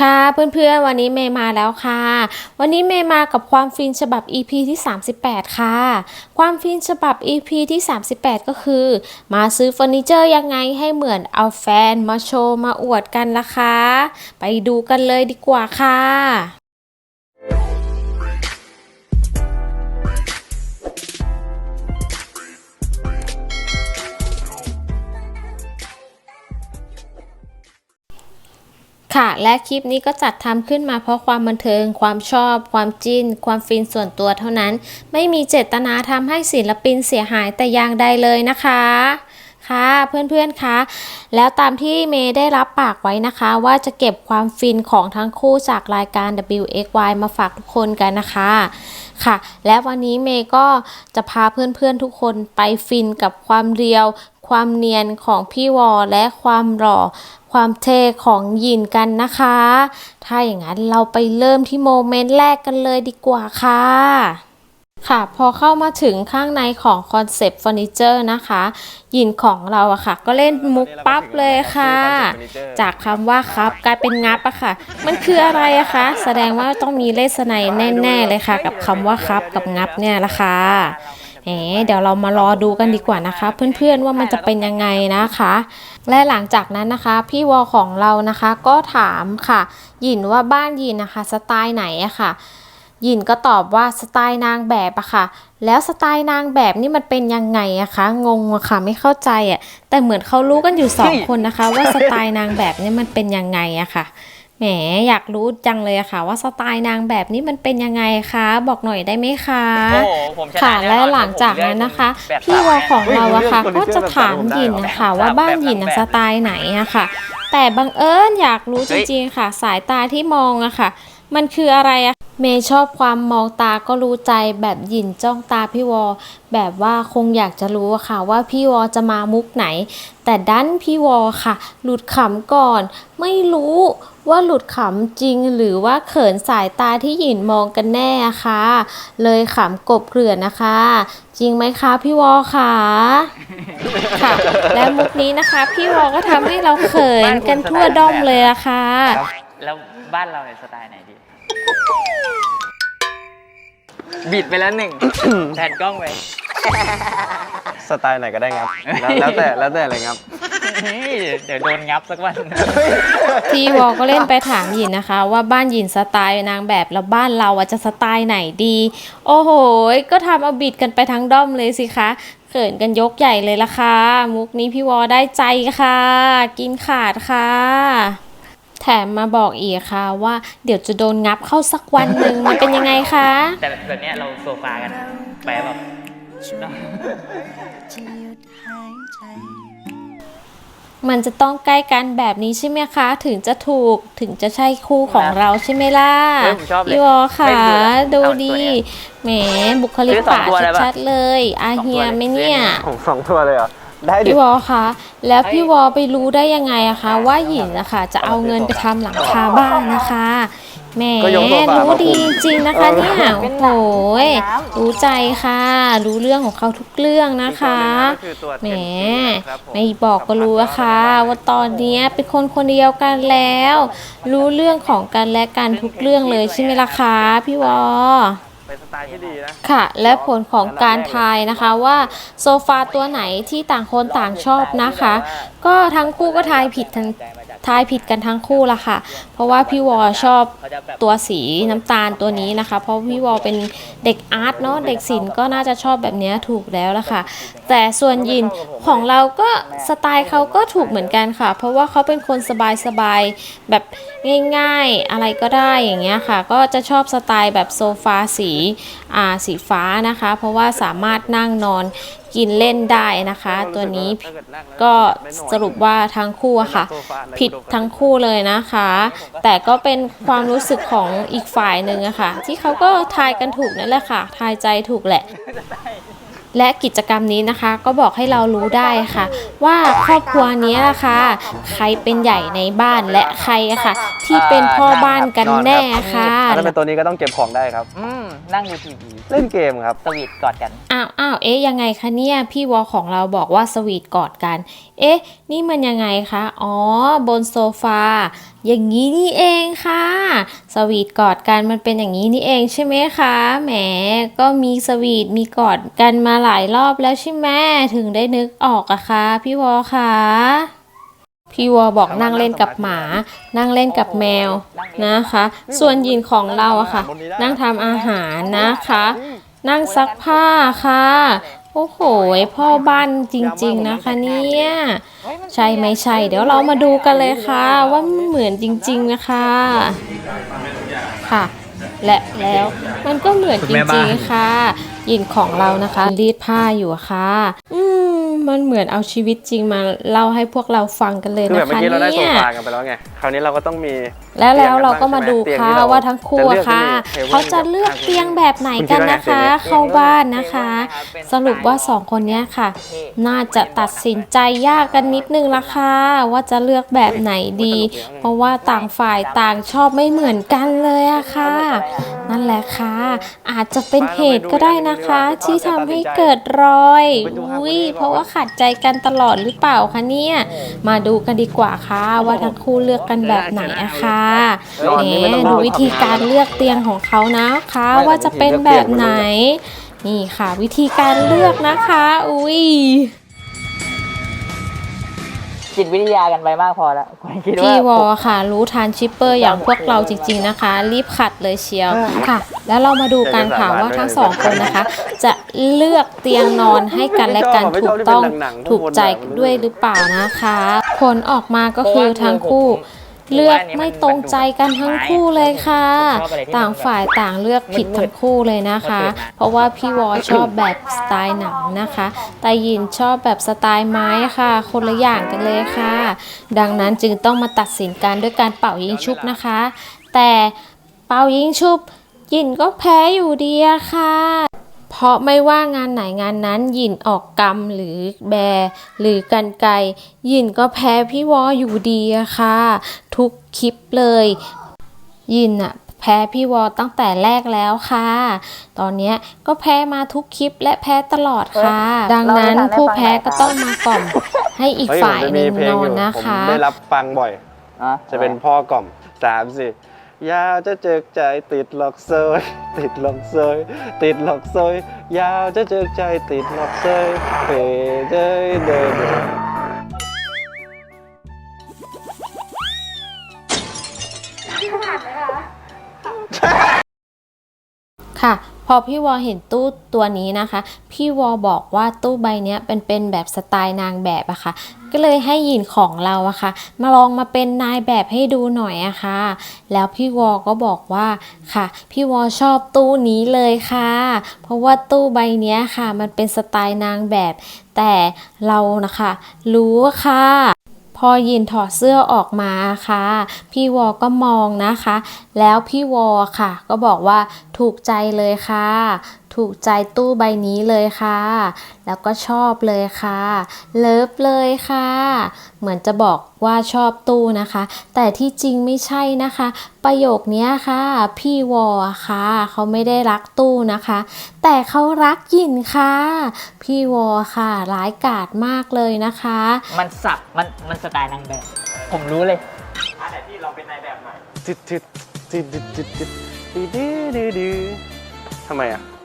ค่ะเพื่อนๆวันนี้เมย์มาแล้วค่ะ วันนี้เมย์มากับความฟินฉบับ EP ที่ 38 ค่ะ ความฟินฉบับ EP ที่ 38 ก็คือ มาซื้อเฟอร์นิเจอร์ยังไงให้เหมือนเอาแฟนมาโชว์มาอวดกันล่ะคะ ไปดูกันเลยดีกว่าค่ะ ค่ะ และคลิปนี้ก็จัดทำขึ้นมาเพราะความบันเทิง ความชอบ ความจิ้น ความฟินส่วนตัวเท่านั้น ไม่มีเจตนาทำให้ศิลปินเสียหายแต่อย่างใดเลยนะคะค่ะเพื่อนๆคะแล้วตามที่เมย์ได้รับปากไว้นะคะ ว่าจะเก็บความฟินของทั้งคู่จากรายการ WXY มาฝากทุกคนกันนะคะค่ะ และวันนี้เมย์ก็จะพาเพื่อนๆทุกคนไปฟินกับความเรียว ความเนียนของพี่วอและความหล่อความเท่ของยินกันนะคะ ถ้าอย่างนั้นเราไปเริ่มที่โมเมนต์แรกกันเลยดีกว่าค่ะค่ะพอเข้ามาถึงข้างในของคอนเซปต์เฟอร์นิเจอร์นะคะยินของเราอะค่ะ ก็เล่นมุกปั๊บเลยค่ะ จากคำว่าครับกลายเป็นงับอะค่ะ มันคืออะไรอะคะ แสดงว่าต้องมีเลสไนแน่ ๆ เลยค่ะ กับคำว่าครับกับงับเนี่ยละค่ะ แหมเดี๋ยวเรามารอดูกันดีกว่านะคะ เพื่อนๆว่ามันจะเป็นยังไงนะคะ และหลังจากนั้นนะคะ พี่วอของเรานะคะก็ถามค่ะ ยินว่าบ้านยินนะคะสไตล์ไหนอะค่ะ ยินก็ตอบว่าสไตล์นางแบบอะค่ะ แล้วสไตล์นางแบบนี่มันเป็นยังไงอะคะงงอะค่ะไม่เข้าใจอะแต่เหมือนเขารู้กันอยู่สองคนนะคะ ว่าสไตล์นางแบบนี่มันเป็นยังไงอะค่ะ แหมอยากรู้จังเลยอะค่ะ ว่าสไตล์นางแบบนี้มันเป็นยังไงคะ บอกหน่อยได้ไหมคะโอ้โหผมชนะค่ะแน่นอนและหลังจากนั้นนะคะแบบพี่วอของเราอะค่ะเฮ้ยก็จะถามหยินนะคะว่าบ้านหยินอะสไตล์ไหนอะค่ะ แต่บังเอิญอยากรู้จริงๆค่ะ สายตาที่มองอะค่ะ มันคืออะไรอะเมย์ชอบความมองตาก็รู้ใจแบบหยินจ้องตาพี่วอ แบบว่าคงอยากจะรู้อะค่ะว่าพี่วอจะมามุกไหน แต่ดันพี่วอค่ะ หลุดขำก่อน ไม่รู้ ว่าหลุดขำจริงหรือว่าเขินสายตาที่หยินมองกันแน่อะค่ะเลยขำกบเกลื่อนนะคะ จริงไหมคะพี่วอค่ะค่ะ และมุกนี้นะคะ พี่วอก็ทำให้เราเขินกันทั่วด้อมเลยอะค่ะครับแล้วบ้านเราเนี่ยสไตล์ไหนดี บิดไปแล้วหนึ่งแผ่นกล้องไป สไตล์ไหนก็ได้ครับ แล้วแล้วแต่แล้วแต่เลยครับเฮ้ยเดี๋ยวโดนงับสักวันพี่วอก็เล่นไปถามหยินนะคะ ว่าบ้านหยินสไตล์นางแบบแล้วบ้านเราอะจะสไตล์ไหนดี โอ้โหก็ทำเอาบิดกันไปทั้งด้อมเลยสิคะเขินกันยกใหญ่เลยละค่ะ มุกนี้พี่วอได้ใจค่ะ กินขาดค่ะ แถมมาบอกอีกค่ะว่าเดี๋ยวจะโดนงับเข้าสักวันหนึ่งมันเป็นยังไงคะ แต่แบบเนี้ยเราโซฟากันไปแบบ มันจะต้องใกล้กันแบบนี้ใช่ไหมคะ ถึงจะถูกถึงจะใช่คู่ของเราใช่ไหมล่ะเฮ้ยผมชอบเลยพี่วอค่ะ ไม่ดูเอาตัวดีเนี้ยแหมบุคลิกซื้อสองป่าตัวเลยปะชัดๆเลยอาเฮียไหมเนี่ยของสองตัวเลยเหรอ ได้ดิ พี่วอคะแล้วพี่วอไปรู้ได้ยังไงอะคะ ว่าหญิงนะคะจะเอาเงินไปทำหลังคาบ้านนะคะ แหมก็ยกโซฟารู้มาดีคุจมริงๆนะคะเนี่ยโอ้โหยรู้ใจค่ะ รู้เรื่องของเขาทุกเรื่องนะคะก็คือตัวแหมครับผมไม่บอกก็รู้อะค่ะว่าตอนเนี้ยเป็นคนคนเดียวกันแล้ว รู้เรื่องของกันและกันทุกเรื่องเลยใช่ไหมล่ะคะพี่วอเป็นสไตล์ที่ดีนะค่ะ และผลของการทายนะคะว่าโซฟาตัวไหนที่ต่างคนต่างชอบนะคะ ก็ทั้งคู่ก็ทายผิดทั้ง ทายผิดกันทั้งคู่ละค่ะ เพราะว่าพี่วอชอบตัวสีน้ำตาลตัวนี้นะคะ เพราะพี่วอเป็นเด็กอาร์ตเนาะเด็กศิลป์ก็น่าจะชอบแบบนี้ถูกแล้วละค่ะแต่ส่วนยินของเราก็สไตล์เขาก็ถูกเหมือนกันค่ะ เพราะว่าเขาเป็นคนสบายๆแบบง่ายๆอะไรก็ได้อย่างเงี้ยค่ะ ก็จะชอบสไตล์แบบโซฟาสีอ่าสีฟ้านะคะ เพราะว่าสามารถนั่งนอนกินเล่นได้นะคะ ตัวนี้ก็สรุปว่าทั้งคู่อะค่ะ ผิดทั้งคู่เลยนะคะ แต่ก็เป็นความรู้สึกของอีกฝ่ายหนึ่งอะค่ะ ที่เขาก็ทายกันถูกนั่นแหละค่ะ ทายใจถูกแหละ และกิจกรรมนี้นะคะ ก็บอกให้เรารู้ได้ค่ะ ว่าครอบครัวนี้ล่ะค่ะใครเป็นใหญ่ในบ้านและใครอะค่ะ ที่เป็นพ่อบ้านกันแน่ค่ะถ้าเป็นตัวนี้ก็ต้องเก็บของได้ครับ อืมนั่งดูทีวีเล่นเกมครับ สวีทกอดกัน อ้าวอ้าวเอ๊ะยังไงคะเนี่ยพี่วอของเราบอกว่าสวีทกอดกัน เอ๊ะ นี่มันยังไงคะ อ๋อบนโซฟาอย่างนี้นี่เองค่ะ สวีทกอดกันมันเป็นอย่างนี้นี่เองใช่ไหมคะแหมก็มีสวีทมีกอดกันมาหลายรอบแล้วใช่ไหมถึงได้นึกออกอะคะพี่วอคะ พี่วอบอกนั่งเล่นกับหมา นั่งเล่นกับแมวนะคะ ส่วนยินของเราอะค่ะ นั่งทำอาหารนะคะ นั่งซักผ้าค่ะ โอ้โห พ่อบ้านจริง ๆ นะคะเนี่ย ใช่ไม่ใช่ เดี๋ยวเรามาดูกันเลยค่ะ ว่ามันเหมือนจริง ๆนะคะค่ะ และแล้วมันก็เหมือนจริงๆค่ะ ยินของเรานะคะรีดผ้าอยู่ค่ะ อืม มันเหมือนเอาชีวิตจริงมาเล่าให้พวกเราฟังกันเลยคือแบนะบเมื่อคะกี้เราได้โซเนี่ย ฟากันไปแล้วไง คราวนี้เราก็ต้องมี แล้วแล้วเตียงกันเราก็มาดูบ้างใช่ไหมค่ะเตียงที่เราว่าทั้งคู่อะค่ะจะเลือกที่มีเขาจะเลือกเตียงแบบไหนกันนะคะคุณคิดว่าไงเข้าบ้านนะคะ สรุปว่าสองคนเนี้ยค่ะ น่าจะตัดสินใจยากกันนิดนึงละค่ะว่าจะเลือกแบบไหนดี เพราะว่าต่างฝ่ายต่างชอบไม่เหมือนกันเลยอะค่ะ นั่นแหละค่ะ อาจจะเป็นเหตุก็ได้นะคะ ที่ทำให้เกิดรอยอุ้ยเพราะว่าขัดใจกันตลอดหรือเปล่าคะเนี่ยมาดูกันดีกว่าค่ะว่าทั้งคู่เลือกกันแบบไหนอะค่ะแหมดูวิธีการเลือกเตียงของเขานะคะ ว่าจะเป็นแบบไหน นี่ค่ะ วิธีการเลือกนะคะ อุ้ยจิตวิทยากันไปมากพอแล้วผมคิดว่าพี่วอค่ะ รู้ทันชิปเปอร์อย่างพวกเราจริง ๆนะคะ รีบขัดเลยเชียวค่ะ แล้วเรามาดูกันค่ะว่าทั้งสองคนนะคะ จะเลือกเตียงนอนให้กันและกันถูกต้องถูกใจด้วยหรือเปล่านะคะ ผลออกมาก็คือทั้งคู่ เลือกไม่ตรงใจกันทั้งคู่เลยค่ะ ต่างฝ่ายต่างเลือกผิดทั้งคู่เลยนะคะ เพราะว่าพี่วอชอบแบบสไตล์หนังนะคะ แต่ยินชอบแบบสไตล์ไม้ค่ะ คนละอย่างกันเลยค่ะ ดังนั้นจึงต้องมาตัดสินกันด้วยการเป่ายิงชุบนะคะ แต่เป่ายิงชุบยินก็แพ้อยู่ดีอะค่ะ เพราะไม่ว่างานไหนงานนั้นหยินออกกรรมหรือแบร์หรือกันไกรหยินก็แพ้พี่วออยู่ดีอะค่ะ ทุกคลิปเลย ยินอะแพ้พี่วอตั้งแต่แรกแล้วค่ะ ตอนเนี้ยก็แพ้มาทุกคลิปและแพ้ตลอดค่ะ ดังนั้นผู้แพ้ก็ต้องมากล่อม ให้อีกเฮ้ยฝ่ายผมจะหมีนึ่งเพลนงออนยู่นะผมคะได้รับฟังบ่อยอะจะเป็นพ่อกล่อมสามสี่ ยาวจะเจิกใจติดหลอกเซยติดหลอกเซยติดหลอกเซยยาวจะเจิกใจติดหลอกเซยเฮ้ยเด้เด้ยเด้ยค่ะ พอพี่วอเห็นตู้ตัวนี้นะคะ พี่วอบอกว่าตู้ใบนี้เป็นเป็นแบบสไตล์นางแบบอะค่ะ ก็เลยให้หยินของเราอะค่ะ มาลองมาเป็นนายแบบให้ดูหน่อยอะค่ะ แล้วพี่วอก็บอกว่าค่ะ พี่วอชอบตู้นี้เลยค่ะ เพราะว่าตู้ใบนี้ค่ะ มันเป็นสไตล์นางแบบ แต่เรานะคะ รู้ค่ะพอยินถอดเสื้อออกมาค่ะ พี่วอก็มองนะคะ แล้วพี่วอค่ะ ก็บอกว่าถูกใจเลยค่ะ ถูกใจตู้ใบนี้เลยค่ะ แล้วก็ชอบเลยค่ะ เลิฟเลยค่ะ เหมือนจะบอกว่าชอบตู้นะคะ แต่ที่จริงไม่ใช่นะคะ ประโยคเนี้ยค่ะ พี่วอค่ะ เขาไม่ได้รักตู้นะคะ แต่เขารักยินค่ะ พี่วอค่ะ ร้ายกาจมากเลยนะคะ มันสับ มัน มันสไตล์นางแบบ ผมรู้เลยติดติดติดติดติดติดติดดื้อดื้อดื้อทำไมอะ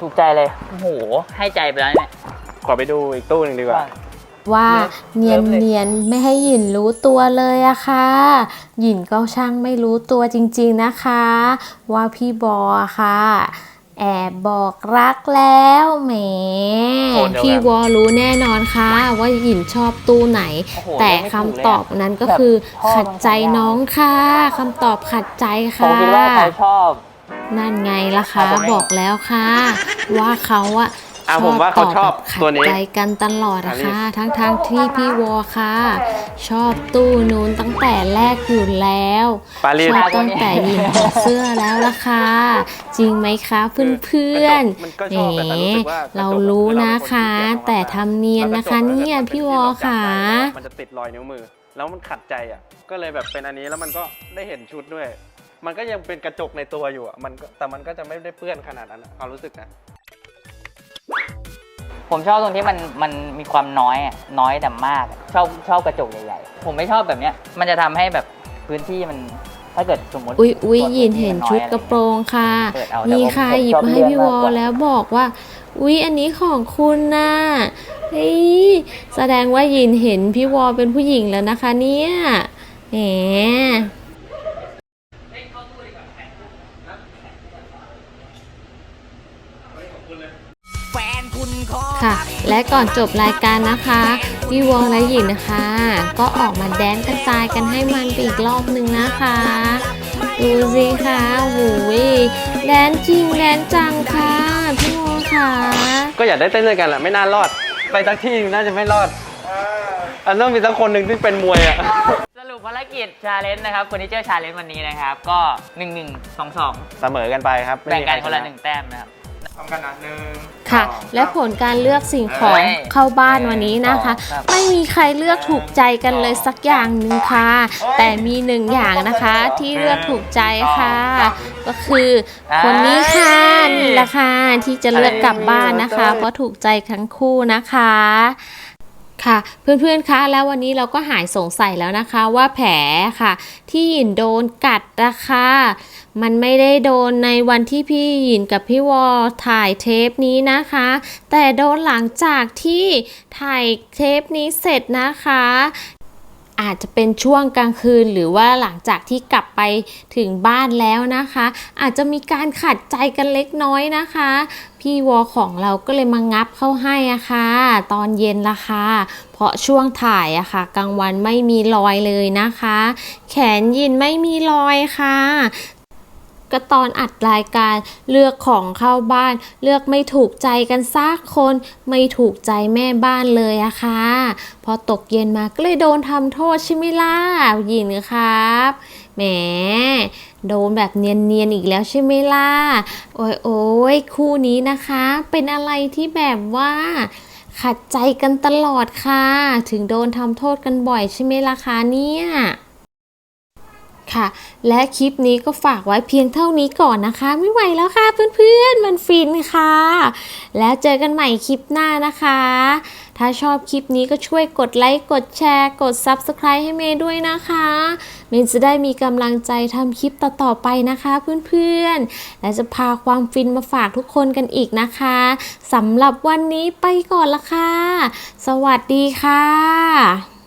ถูกใจเลย โอ้โห ให้ใจไปแล้วเนี่ยขอไปดูอีกตู้หนึ่งดีกว่า ว่าเลิเนียฟนเลยเนียนๆไม่ให้หยินรู้ตัวเลยอะค่ะ หยินก็ช่างไม่รู้ตัวจริงๆนะคะ ว่าพี่บอค่ะ แอบบอกรักแล้วแหมโอ้เดี๋ยวพี่วอรู้แน่นอนค่ะ ว่าหยินชอบตู้ไหนโอ้โหแต่เลือกไม่คำถูกเลยอะตอบนั้นก็คือแบบพ่อขัดใจบางอย่างน้องค่ะคำตอบขัดใจผมค่ะคิดว่าเขาชอบ นั่นไงล่ะคะเอาไปไหมบอกแล้วค่ะ ว่าเขาอะอะผมว่าเขาชอบตแบบตัวนี้ขัดใจกันตลอดอะอันนี้ค่ะทั้งทางๆที่พี่วอค่ะ ชอบตู้นู้นตั้งแต่แรกอยู่แล้วปารีสชอบตั้งแต่ยินถอดเสื้อแล้วล่ะค่ะ จริงไหมคะเพื่อนมันก็ๆแหชอบแต่มรู้สึกว่าเรารู้นะคะ แต่ทำเนียนนะคะเนี่ยพี่วอค่ะ มันจะติดรอยนิ้วมือ แล้วมันขัดใจอะ ก็เลยแบบเป็นอันนี้แล้วมันก็ได้เห็นชุดด้วย มันก็ยังเป็นกระจกในตัวอยู่อะมันก็แต่มันก็จะไม่ได้เปื้อนขนาดนั้นอะความรู้สึกนะ ผมชอบตรงที่มันมันมีความน้อยอะน้อยแต่มากอะชอบชอบกระจกใหญ่ๆผมไม่ชอบแบบเนี้ย มันจะทำให้แบบพื้นที่มัน ถ้าเกิดสมมติอุ๊ยอุ๊ยส่วยินพื้เห็นมัชุดอยกระโปรงค่ะ เปิดเอาแต่นี่ผมค่ะผมหยิบชอบมาให้พี่วอเลื่อนมากกว่าแล้วบอกว่า อุ๊ย อันนี้ของคุณนะเฮ้ยแสดงว่ายินเห็นพี่วอเป็นผู้หญิงแล้วนะคะเนี่ยแหม แฟน คุณขอค่ะ และก่อนจบรายการนะคะพี่วอและหยินนะคะ ก็ออกมาแดนกระจายกันให้มันไปอีกรอบหนึ่งนะคะดูสิคะหูยแดนจริงแดนจังค่ะพี่วอค่ะก็อยากได้เต้นด้วยกันแหละไม่น่ารอด ไปสักที่น่าจะไม่รอดอันต้องมีสักคนหนึ่งที่เป็นมวยอะสรุปภารกิจชาเลนจ์นะครับเฟอร์นิเจอร์ชาเลนจ์วันนี้นะครับ ก็1 1 2 2เสมอกันไปครับไม่แบ่งมีกันใรคนละชหนึ่งแต้มนะครับ พร้อมกันนะหนึ่งค่ะ สองและผลการเลือกสิ่งของเอ้ยเข้าบ้านวันนี้นะคะครับไม่มีใครเลือกถูกใจกันเลยสักอย่างหนึ่งค่ะ แต่มีหนึ่งอย่างนะคะที่เลือกถูกใจค่ะ ก็คือคนนี้ค่ะนี่แหละค่ะที่จะเลือกกลับบ้านนะคะ เพราะถูกใจทั้งคู่นะคะ ค่ะเพื่อนๆคะแล้ววันนี้เราก็หายสงสัยแล้วนะคะว่าแผลค่ะ ที่หยินโดนกัดนะคะมันไม่ได้โดนในวันที่พี่หยินกับพี่วอถ่ายเทปนี้นะคะ แต่โดนหลังจากที่ถ่ายเทปนี้เสร็จนะคะ อาจจะเป็นช่วงกลางคืน หรือว่าหลังจากที่กลับไปถึงบ้านแล้วนะคะ อาจจะมีการขัดใจกันเล็กน้อยนะคะ พี่วอของเราก็เลยมางับเข้าให้อะค่ะ ตอนเย็นละค่ะ เพราะช่วงถ่ายอะค่ะกลางวันไม่มีรอยเลยนะคะ แขนยินไม่มีรอยค่ะ ก็ตอนอัดรายการเลือกของเข้าบ้าน เลือกไม่ถูกใจกันซักคน ไม่ถูกใจแม่บ้านเลยอะค่ะ พอตกเย็นมาก็เลยโดนทำโทษใช่ไหมล่ะยินครับแหมโดนแบบเนียนๆอีกแล้วใช่ไหมล่ะ โอ้ยโอ้ยคู่นี้นะคะ เป็นอะไรที่แบบว่าขัดใจกันตลอดค่ะ ถึงโดนทำโทษกันบ่อยใช่ไหมล่ะคะเนี่ย ค่ะ และคลิปนี้ก็ฝากไว้เพียงเท่านี้ก่อนนะคะ ไม่ไหวแล้วค่ะเพื่อนๆ มันฟินค่ะ แล้วเจอกันใหม่คลิปหน้านะคะ ถ้าชอบคลิปนี้ก็ช่วยกดไลค์ กดแชร์ กด Subscribe ให้เมย์ด้วยนะคะ เมย์จะได้มีกำลังใจทำคลิปต่อๆไปนะคะเพื่อนๆ และจะพาความฟินมาฝากทุกคนกันอีกนะคะสำหรับวันนี้ไปก่อนละค่ะ สวัสดีค่ะ